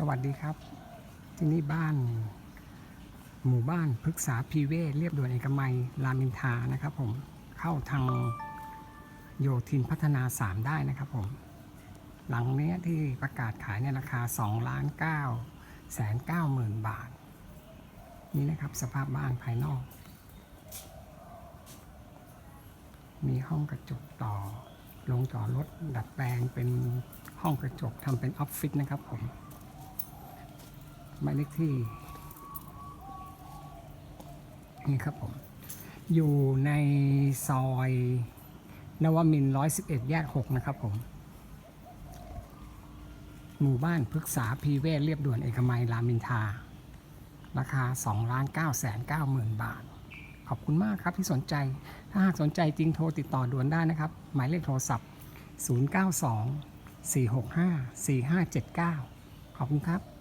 สวัสดีครับ ที่นี่บ้าน หมู่บ้านพฤกษาพีเวศเรียบด่วนเอกมัยรามอินทานะครับผมเข้าทางโยธินพัฒนา 3 ได้นะครับผม หลังเนี้ยที่ประกาศขายในราคา2ล้าน9แสน9หมื่นบาท นี่นะครับสภาพบ้านภายนอก มีห้องกระจกต่อลงจอดรถดัดแปลงเป็นห้องกระจกทำเป็นออฟฟิศนะครับผม หมายเลขที่ นี่ครับผม อยู่ในซอยนวมินร้อยสิบเอ็ดแยกหกนะครับผม หมู่บ้านพฤกษาพีเวศเรียบด่วนเอกมัย รามินทา ราคา2ล้าน9แสน9หมื่นบาท ขอบคุณมากครับที่สนใจ ถ้าหากสนใจจริงโทรติดต่อด่วนได้นะครับ หมายเลขโทรศัพท์ 092 465 4579 ขอบคุณครับ